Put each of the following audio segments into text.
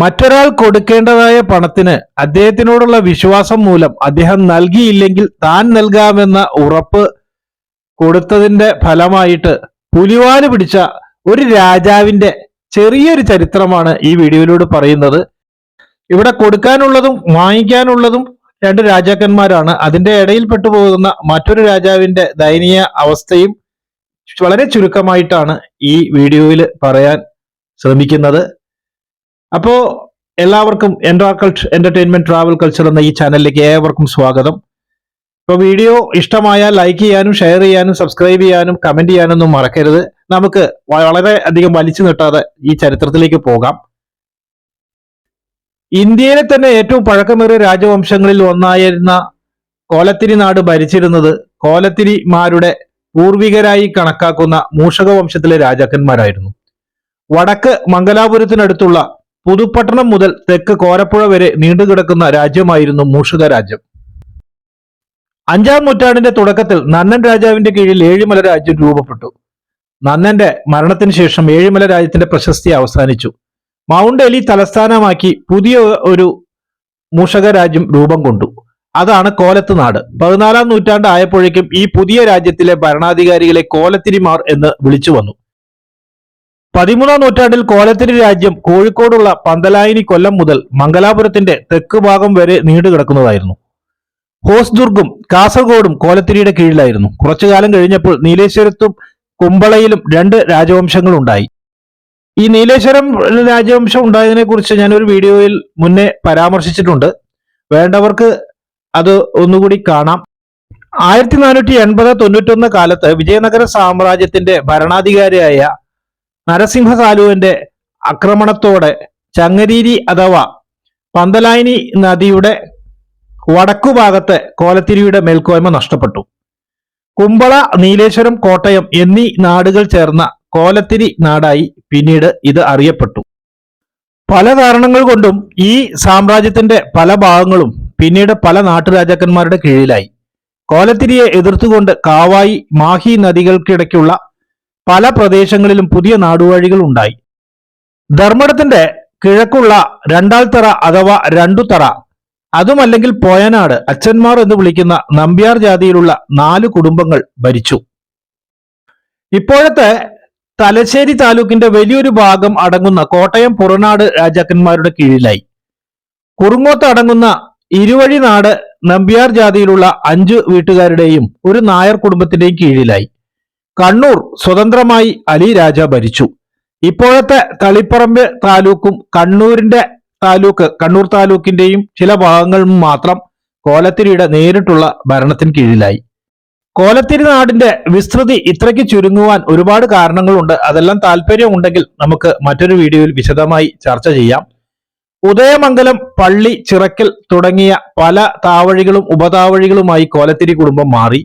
മറ്റൊരാൾ കൊടുക്കേണ്ടതായ പണത്തിന് അദ്ദേഹത്തിനോടുള്ള വിശ്വാസം മൂലം അദ്ദേഹം നൽകിയില്ലെങ്കിൽ താൻ നൽകാമെന്ന ഉറപ്പ് കൊടുത്തതിന്റെ ഫലമായിട്ട് പുലിവാൽ പിടിച്ച ഒരു രാജാവിന്റെ ചെറിയൊരു ചരിത്രമാണ് ഈ വീഡിയോയിലൂടെ പറയുന്നത്. ഇവിടെ കൊടുക്കാനുള്ളതും വാങ്ങിക്കാനുള്ളതും രണ്ട് രാജാക്കന്മാരാണ്. അതിന്റെ ഇടയിൽ പെട്ടുപോകുന്ന മറ്റൊരു രാജാവിന്റെ ദയനീയ അവസ്ഥയും വളരെ ചുരുക്കമായിട്ടാണ് ഈ വീഡിയോയിൽ പറയാൻ ശ്രമിക്കുന്നത്. അപ്പോ എല്ലാവർക്കും എൻട്രാ കൾച്ചർ എന്റർടൈൻമെന്റ് ട്രാവൽ കൾച്ചർ എന്ന ഈ ചാനലിലേക്ക് ഏവർക്കും സ്വാഗതം. ഇപ്പൊ വീഡിയോ ഇഷ്ടമായാൽ ലൈക്ക് ചെയ്യാനും ഷെയർ ചെയ്യാനും സബ്സ്ക്രൈബ് ചെയ്യാനും കമന്റ് ചെയ്യാനൊന്നും മറക്കരുത്. നമുക്ക് വളരെ അധികം വലിച്ചു നീട്ടാതെ ഈ ചരിത്രത്തിലേക്ക് പോകാം. ഇന്ത്യയിലെ തന്നെ ഏറ്റവും പഴക്കമേറിയ രാജവംശങ്ങളിൽ ഒന്നായിരുന്ന കോലത്തിരി നാട് ഭരിച്ചിരുന്നത് കോലത്തിരിമാരുടെ പൂർവികരായി കണക്കാക്കുന്ന മൂഷക വംശത്തിലെ രാജാക്കന്മാരായിരുന്നു. വടക്ക് മംഗലാപുരത്തിനടുത്തുള്ള പുതുപ്പട്ടണം മുതൽ തെക്ക് കോരപ്പുഴ വരെ നീണ്ടുകിടക്കുന്ന രാജ്യമായിരുന്നു മൂഷക രാജ്യം. അഞ്ചാം നൂറ്റാണ്ടിന്റെ തുടക്കത്തിൽ നന്നൻ രാജാവിന്റെ കീഴിൽ ഏഴിമല രാജ്യം രൂപപ്പെട്ടു. നന്നന്റെ മരണത്തിന് ശേഷം ഏഴിമല രാജ്യത്തിന്റെ പ്രശസ്തി അവസാനിച്ചു. മൗണ്ട് എലി തലസ്ഥാനമാക്കി പുതിയ ഒരു മൂഷക രാജ്യം രൂപം കൊണ്ടു. അതാണ് കോലത്ത് നാട്. പതിനാലാം നൂറ്റാണ്ട് ആയപ്പോഴേക്കും ഈ പുതിയ രാജ്യത്തിലെ ഭരണാധികാരികളെ കോലത്തിരിമാർ എന്ന് വിളിച്ചു വന്നു. പതിമൂന്നാം നൂറ്റാണ്ടിൽ കോലത്തിരി രാജ്യം കോഴിക്കോടുള്ള പന്തലായിനി കൊല്ലം മുതൽ മംഗലാപുരത്തിന്റെ തെക്ക് ഭാഗം വരെ നീണ്ടുകിടക്കുന്നതായിരുന്നു. ഹോസ്ദുർഗും കാസർഗോഡും കോലത്തിരിയുടെ കീഴിലായിരുന്നു. കുറച്ചു കാലം കഴിഞ്ഞപ്പോൾ നീലേശ്വരത്തും കുമ്പളയിലും രണ്ട് രാജവംശങ്ങൾ ഉണ്ടായി. ഈ നീലേശ്വരം രാജവംശം ഉണ്ടായതിനെ കുറിച്ച് ഞാൻ ഒരു വീഡിയോയിൽ മുന്നേ പരാമർശിച്ചിട്ടുണ്ട്. വേണ്ടവർക്ക് അത് ഒന്നുകൂടി കാണാം. ആയിരത്തി നാനൂറ്റി എൺപത് തൊണ്ണൂറ്റൊന്ന് കാലത്ത് വിജയനഗര സാമ്രാജ്യത്തിന്റെ ഭരണാധികാരിയായ നരസിംഹ സാലുവിന്റെ ആക്രമണത്തോടെ ചങ്ങരീരി അഥവാ പന്തലായിനി നദിയുടെ വടക്കുഭാഗത്തെ കോലത്തിരിയുടെ മേൽക്കോയ്മ നഷ്ടപ്പെട്ടു. കുമ്പള നീലേശ്വരം കോട്ടയം എന്നീ നാടുകൾ ചേർന്ന കോലത്തിരി നാടായി പിന്നീട് ഇത് അറിയപ്പെട്ടു. പല കാരണങ്ങൾ കൊണ്ടും ഈ സാമ്രാജ്യത്തിന്റെ പല ഭാഗങ്ങളും പിന്നീട് പല നാട്ടുരാജാക്കന്മാരുടെ കീഴിലായി. കോലത്തിരിയെ എതിർത്തുകൊണ്ട് കാവായി മാഹി നദികൾക്കിടയ്ക്കുള്ള പല പ്രദേശങ്ങളിലും പുതിയ നാടുവഴികൾ ഉണ്ടായി. ധർമ്മടത്തിന്റെ കിഴക്കുള്ള രണ്ടാൾത്തറ അഥവാ രണ്ടുതറ അതുമല്ലെങ്കിൽ പോയനാട് അച്ഛന്മാർ എന്ന് വിളിക്കുന്ന നമ്പ്യാർ ജാതിയിലുള്ള നാല് കുടുംബങ്ങൾ ഭരിച്ചു. ഇപ്പോഴത്തെ തലശ്ശേരി താലൂക്കിന്റെ വലിയൊരു ഭാഗം അടങ്ങുന്ന കോട്ടയം പുറനാട് രാജാക്കന്മാരുടെ കീഴിലായി. കുറുങ്ങോത്ത് അടങ്ങുന്ന ഇരുവഴി നാട് നമ്പ്യാർ ജാതിയിലുള്ള അഞ്ചു വീട്ടുകാരുടെയും ഒരു നായർ കുടുംബത്തിന്റെയും കീഴിലായി. കണ്ണൂർ സ്വതന്ത്രമായി അലി രാജ ഭരിച്ചു. ഇപ്പോഴത്തെ തളിപ്പറമ്പ് താലൂക്കും കണ്ണൂരിന്റെ താലൂക്ക് കണ്ണൂർ താലൂക്കിന്റെയും ചില ഭാഗങ്ങളും മാത്രം കോലത്തിരിയുടെ നേരിട്ടുള്ള ഭരണത്തിന് കീഴിലായി. കോലത്തിരി നാടിന്റെ വിസ്തൃതി ഇത്രയ്ക്ക് ചുരുങ്ങുവാൻ ഒരുപാട് കാരണങ്ങളുണ്ട്. അതെല്ലാം താല്പര്യമുണ്ടെങ്കിൽ നമുക്ക് മറ്റൊരു വീഡിയോയിൽ വിശദമായി ചർച്ച ചെയ്യാം. ഉദയമംഗലം പള്ളി ചിറക്കൽ തുടങ്ങിയ പല താവഴികളും ഉപതാവഴികളുമായി കോലത്തിരി കുടുംബം മാറി.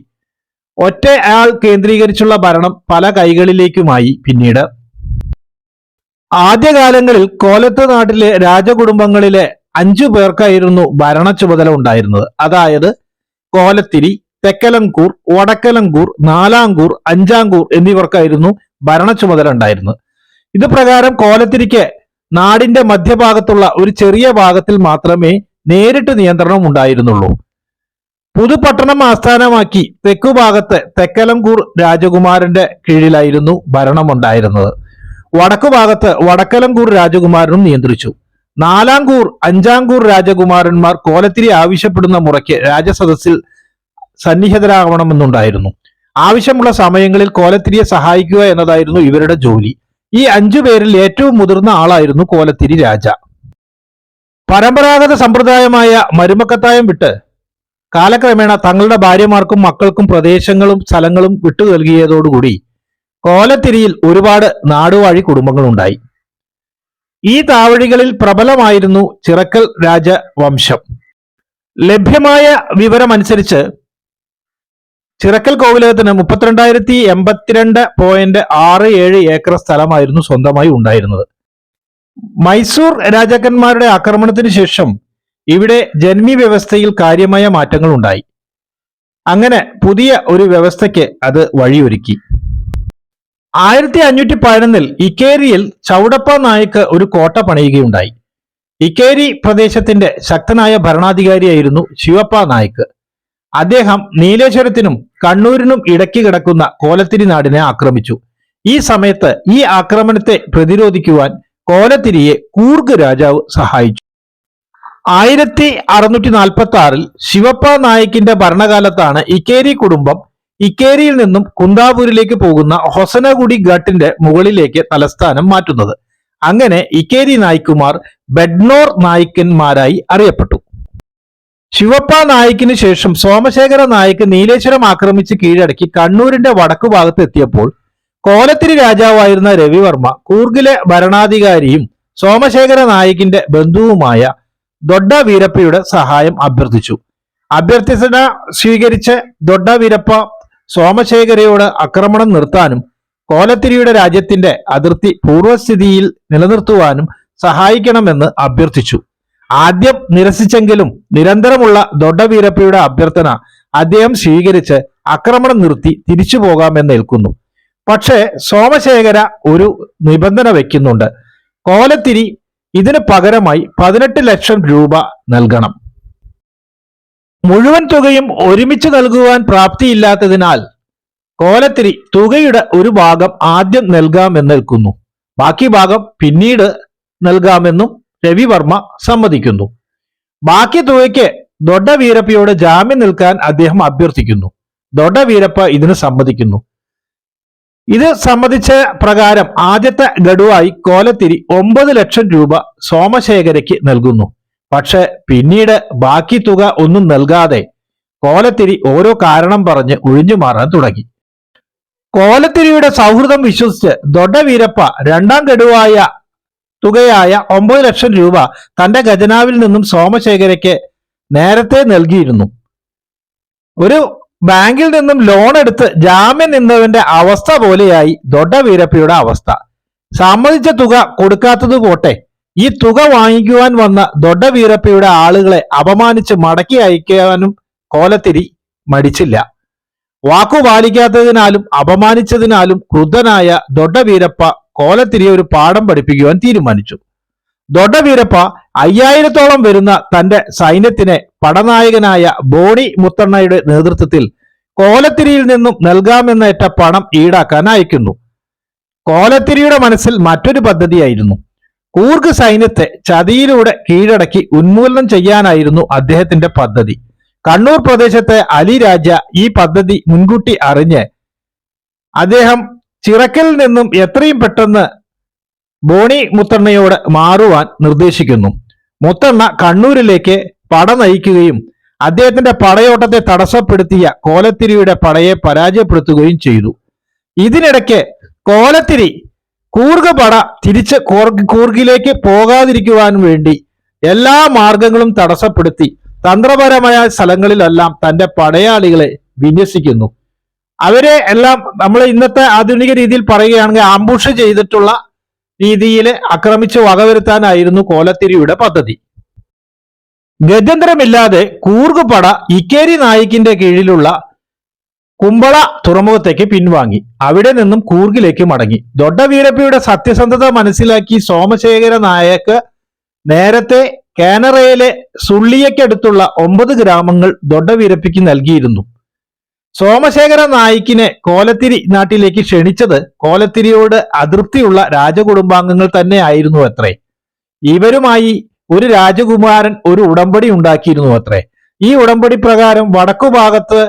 ഒറ്റ ആൾ കേന്ദ്രീകരിച്ചുള്ള ഭരണം പല കൈകളിലേക്കുമായി പിന്നീട്. ആദ്യകാലങ്ങളിൽ കോലത്ത് നാട്ടിലെ രാജകുടുംബങ്ങളിലെ അഞ്ചു പേർക്കായിരുന്നു ഭരണ ചുമതല ഉണ്ടായിരുന്നത്. അതായത് കോലത്തിരി തെക്കലങ്കൂർ വടക്കലങ്കൂർ നാലാങ്കൂർ അഞ്ചാങ്കൂർ എന്നിവർക്കായിരുന്നു ഭരണ ചുമതല ഉണ്ടായിരുന്നത്. ഇത് പ്രകാരം കോലത്തിരിക്ക് നാടിന്റെ മധ്യഭാഗത്തുള്ള ഒരു ചെറിയ ഭാഗത്തിൽ മാത്രമേ നേരിട്ട് നിയന്ത്രണം ഉണ്ടായിരുന്നുള്ളൂ പുതുപട്ടണം ആസ്ഥാനമാക്കി തെക്കുഭാഗത്ത് തെക്കലങ്കൂർ രാജകുമാരന്റെ കീഴിലായിരുന്നു ഭരണമുണ്ടായിരുന്നത്. വടക്കുഭാഗത്ത് വടക്കലങ്കൂർ രാജകുമാരനും നിയന്ത്രിച്ചു. നാലാംകൂർ അഞ്ചാംകൂർ രാജകുമാരന്മാർ കോലത്തിരി ആവശ്യപ്പെടുന്ന മുറയ്ക്ക് രാജസദസ്സിൽ സന്നിഹിതരാകണമെന്നുണ്ടായിരുന്നു. ആവശ്യമുള്ള സമയങ്ങളിൽ കോലത്തിരിയെ സഹായിക്കുക എന്നതായിരുന്നു ഇവരുടെ ജോലി. ഈ അഞ്ചു പേരിൽ ഏറ്റവും മുതിർന്ന ആളായിരുന്നു കോലത്തിരി രാജ. പരമ്പരാഗത സമ്പ്രദായമായ മരുമക്കത്തായം വിട്ട് കാലക്രമേണ തങ്ങളുടെ ഭാര്യമാർക്കും മക്കൾക്കും പ്രദേശങ്ങളും സ്ഥലങ്ങളും വിട്ടു നൽകിയതോടുകൂടി കോലത്തിരിയിൽ ഒരുപാട് നാടുവാഴി കുടുംബങ്ങളുണ്ടായി. ഈ താവഴികളിൽ പ്രബലമായിരുന്നു ചിറക്കൽ രാജവംശം. ലഭ്യമായ വിവരമനുസരിച്ച് ചിറക്കൽ കോവിലകത്തിന് മുപ്പത്തിരണ്ടായിരത്തി എൺപത്തിരണ്ട് പോയിന്റ് ആറ് ഏഴ് ഏക്കർ സ്ഥലമായിരുന്നു സ്വന്തമായി ഉണ്ടായിരുന്നത്. മൈസൂർ രാജാക്കന്മാരുടെ ആക്രമണത്തിന് ശേഷം ഇവിടെ ജന്മി വ്യവസ്ഥയിൽ കാര്യമായ മാറ്റങ്ങൾ ഉണ്ടായി അങ്ങനെ പുതിയ ഒരു വ്യവസ്ഥയ്ക്ക് അത് വഴിയൊരുക്കി. ആയിരത്തി അഞ്ഞൂറ്റി പതിനൊന്നിൽ ഇക്കേരിയിൽ ചൗടപ്പ നായിക്ക് ഒരു കോട്ട പണിയുകയുണ്ടായി. ഇക്കേരി പ്രദേശത്തിന്റെ ശക്തനായ ഭരണാധികാരിയായിരുന്നു ശിവപ്പ നായിക്ക്. അദ്ദേഹം നീലേശ്വരത്തിനും കണ്ണൂരിനും ഇടയ്ക്ക് കിടക്കുന്ന കോലത്തിരി നാടിനെ ആക്രമിച്ചു. ഈ സമയത്ത് ഈ ആക്രമണത്തെ പ്രതിരോധിക്കുവാൻ കോലത്തിരിയെ കൂർഗ് രാജാവ് സഹായിച്ചു. ആയിരത്തി അറുന്നൂറ്റി നാൽപ്പത്തി ആറിൽ ശിവപ്പ നായിക്കിന്റെ ഭരണകാലത്താണ് ഇക്കേരി കുടുംബം ഇക്കേരിയിൽ നിന്നും കുന്താപൂരിലേക്ക് പോകുന്ന ഹൊസനഗുഡി ഘട്ടിന്റെ മുകളിലേക്ക് തലസ്ഥാനം മാറ്റുന്നത്. അങ്ങനെ ഇക്കേരി നായിക്കുമാർ ബെഡ്നോർ നായിക്കന്മാരായി അറിയപ്പെട്ടു. ശിവപ്പ നായിക്കിന് ശേഷം സോമശേഖര നായിക്ക് നീലേശ്വരം ആക്രമിച്ച് കീഴടക്കി കണ്ണൂരിന്റെ വടക്കു ഭാഗത്ത് എത്തിയപ്പോൾ കോലത്തിരി രാജാവായിരുന്ന രവിവർമ്മ കൂർഗിലെ ഭരണാധികാരിയും സോമശേഖര നായിക്കിന്റെ ബന്ധുവുമായ ദൊഡ്ഡ വീരപ്പയുടെ സഹായം അഭ്യർത്ഥിച്ചു. അഭ്യർത്ഥന സ്വീകരിച്ച് ദൊഡ വീരപ്പ സോമശേഖരയോട് ആക്രമണം നിർത്താനും കോലത്തിരിയുടെ രാജ്യത്തിന്റെ അതിർത്തി പൂർവസ്ഥിതിയിൽ നിലനിർത്തുവാനും സഹായിക്കണമെന്ന് അഭ്യർത്ഥിച്ചു. ആദ്യം നിരസിച്ചെങ്കിലും നിരന്തരമുള്ള ദൊഡ വീരപ്പയുടെ അഭ്യർത്ഥന അദ്ദേഹം സ്വീകരിച്ച് ആക്രമണം നിർത്തി തിരിച്ചു പോകാമെന്നേൽക്കുന്നു പക്ഷേ സോമശേഖര ഒരു നിബന്ധന വയ്ക്കുന്നുണ്ട് കോലത്തിരി ഇതിന് പകരമായി പതിനെട്ട് ലക്ഷം രൂപ നൽകണം. മുഴുവൻ തുകയും ഒരുമിച്ച് നൽകുവാൻ പ്രാപ്തിയില്ലാത്തതിനാൽ കോലത്തിരി തുകയുടെ ഒരു ഭാഗം ആദ്യം നൽകാമെന്ന് നിൽക്കുന്നു ബാക്കി ഭാഗം പിന്നീട് നൽകാമെന്നും രവിവർമ്മ സമ്മതിക്കുന്നു. ബാക്കി തുകയ്ക്ക് ദൊഡ വീരപ്പയോട് ജാമ്യം നിൽക്കാൻ അദ്ദേഹം അഭ്യർത്ഥിക്കുന്നു. ദൊഡ വീരപ്പ ഇതിന് സമ്മതിക്കുന്നു. ഇത് സംബന്ധിച്ച പ്രകാരം ആദ്യത്തെ ഗഡുവായി കോലത്തിരി ഒമ്പത് ലക്ഷം രൂപ സോമശേഖരയ്ക്ക് നൽകുന്നു. പക്ഷെ പിന്നീട് ബാക്കി തുക ഒന്നും നൽകാതെ കോലത്തിരി ഓരോ കാരണം പറഞ്ഞ് ഒഴിഞ്ഞു മാറാൻ തുടങ്ങി. കോലത്തിരിയുടെ സൗഹൃദം വിശ്വസിച്ച് ദൊഡവീരപ്പ രണ്ടാം ഗഡുവായ തുകയായ ഒമ്പത് ലക്ഷം രൂപ തന്റെ ഖജനാവിൽ നിന്നും സോമശേഖരയ്ക്ക് നേരത്തെ നൽകിയിരുന്നു. ഒരു ബാങ്കിൽ നിന്നും ലോൺ എടുത്ത് ജാമ്യം നിന്നവന്റെ അവസ്ഥ പോലെയായി ദൊഡ വീരപ്പയുടെ അവസ്ഥ. സമ്മതിച്ച തുക കൊടുക്കാത്തത് പോട്ടെ. ഈ തുക വാങ്ങിക്കുവാൻ വന്ന ദൊഡ വീരപ്പയുടെ ആളുകളെ അപമാനിച്ച് മടക്കി അയക്കാനും കോലത്തിരി മടിച്ചില്ല. വാക്കു പാലിക്കാത്തതിനാലും അപമാനിച്ചതിനാലും ക്രുദ്ധനായ ദൊഡ വീരപ്പ ഒരു പാഠം പഠിപ്പിക്കുവാൻ തീരുമാനിച്ചു. ദൊഡ വീരപ്പ അയ്യായിരത്തോളം വരുന്ന തന്റെ സൈന്യത്തിനെ പടനായകനായ ബോണി മുത്തണ്ണയുടെ നേതൃത്വത്തിൽ കോലത്തിരിയിൽ നിന്നും നൽകാമെന്നേറ്റ പണം ഈടാക്കാൻ അയക്കുന്നു. കോലത്തിരിയുടെ മനസ്സിൽ മറ്റൊരു പദ്ധതിയായിരുന്നു. കൂർഗ് സൈന്യത്തെ ചതിയിലൂടെ കീഴടക്കി ഉന്മൂലനം ചെയ്യാനായിരുന്നു അദ്ദേഹത്തിന്റെ പദ്ധതി. കണ്ണൂർ പ്രദേശത്തെ അലി രാജ ഈ പദ്ധതി മുൻകൂട്ടി അറിഞ്ഞ് അദ്ദേഹം ചിറക്കലിൽ നിന്നും എത്രയും പെട്ടെന്ന് ബോണി മുത്തണ്ണയോട് മാറുവാൻ നിർദ്ദേശിക്കുന്നു. മുത്തണ്ണ കണ്ണൂരിലേക്ക് പട നയിക്കുകയും അദ്ദേഹത്തിന്റെ പടയോട്ടത്തെ തടസ്സപ്പെടുത്തിയ കോലത്തിരിയുടെ പടയെ പരാജയപ്പെടുത്തുകയും ചെയ്തു. ഇതിനിടയ്ക്ക് കോലത്തിരി കൂർഗ പട തിരിച്ച് കോർഗ് കൂർഗിലേക്ക് പോകാതിരിക്കുവാൻ വേണ്ടി എല്ലാ മാർഗങ്ങളും തടസ്സപ്പെടുത്തി തന്ത്രപരമായ സ്ഥലങ്ങളിലെല്ലാം തന്റെ പടയാളികളെ വിന്യസിക്കുന്നു. അവരെ എല്ലാം നമ്മൾ ഇന്നത്തെ ആധുനിക രീതിയിൽ പറയുകയാണെങ്കിൽ ആംബുഷ് ചെയ്തിട്ടുള്ള രീതിയിൽ ആക്രമിച്ച് വകവരുത്താനായിരുന്നു കോലത്തിരിയുടെ പദ്ധതി. ഗജന്തരമില്ലാതെ കൂർഗുപട ഇക്കേരി നായിക്കിന്റെ കീഴിലുള്ള കുമ്പള തുറമുഖത്തേക്ക് പിൻവാങ്ങി. അവിടെ നിന്നും കൂർഗിലേക്ക് മടങ്ങി. ദൊഡ്ഡവീരപ്പിയുടെ വീരപ്പയുടെ സത്യസന്ധത മനസ്സിലാക്കി സോമശേഖര നായക്ക് നേരത്തെ കാനറയിലെ സുള്ളിയക്കടുത്തുള്ള ഒമ്പത് ഗ്രാമങ്ങൾ ദൊഡ്ഡവീരപ്പിക്ക് നൽകിയിരുന്നു. സോമശേഖര നായിക്കിനെ കോലത്തിരി നാട്ടിലേക്ക് ക്ഷണിച്ചത് കോലത്തിരിയോട് അതൃപ്തിയുള്ള രാജകുടുംബാംഗങ്ങൾ തന്നെ ആയിരുന്നു അത്രേ. ഇവരുമായി ഒരു രാജകുമാരൻ ഒരു ഉടമ്പടി ഉണ്ടാക്കിയിരുന്നു അത്രേ. ഈ ഉടമ്പടി പ്രകാരം വടക്കു ഭാഗത്ത്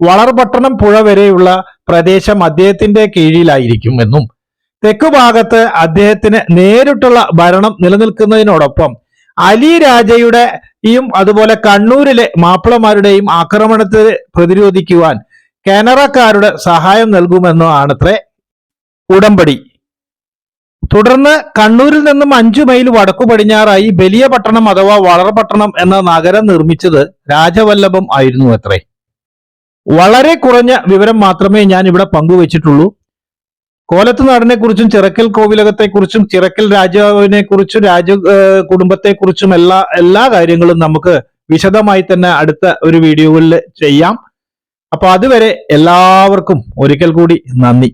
വളർപട്ടണം പുഴ വരെയുള്ള പ്രദേശം അദ്ദേഹത്തിന്റെ കീഴിലായിരിക്കും എന്നും തെക്കു ഭാഗത്ത് അദ്ദേഹത്തിന് നേരിട്ടുള്ള ഭരണം നിലനിൽക്കുന്നതിനോടൊപ്പം അലി രാജയുടെയും അതുപോലെ കണ്ണൂരിലെ മാപ്പിളമാരുടെയും ആക്രമണത്തെ പ്രതിരോധിക്കുവാൻ കാനറക്കാരുടെ സഹായം നൽകുമെന്നാണത്രേ ഉടമ്പടി. തുടർന്ന് കണ്ണൂരിൽ നിന്നും അഞ്ചു മൈൽ വടക്കു പടിഞ്ഞാറായി ബലിയ പട്ടണം അഥവാ വളർപട്ടണം എന്ന നഗരം നിർമ്മിച്ചത് രാജവല്ലഭം ആയിരുന്നു അത്രേ. വളരെ കുറഞ്ഞ വിവരം മാത്രമേ ഞാൻ ഇവിടെ പങ്കുവച്ചിട്ടുള്ളൂ. കോലത്ത് നാടിനെ കുറിച്ചും ചിറക്കൽ കോവിലകത്തെ കുറിച്ചും ചിറക്കൽ രാജാവിനെ കുറിച്ചും രാജ കുടുംബത്തെ കുടുംബത്തെക്കുറിച്ചും എല്ലാ എല്ലാ കാര്യങ്ങളും നമുക്ക് വിശദമായി തന്നെ അടുത്ത ഒരു വീഡിയോകളിൽ ചെയ്യാം. അപ്പൊ അതുവരെ എല്ലാവർക്കും ഒരിക്കൽ കൂടി നന്ദി.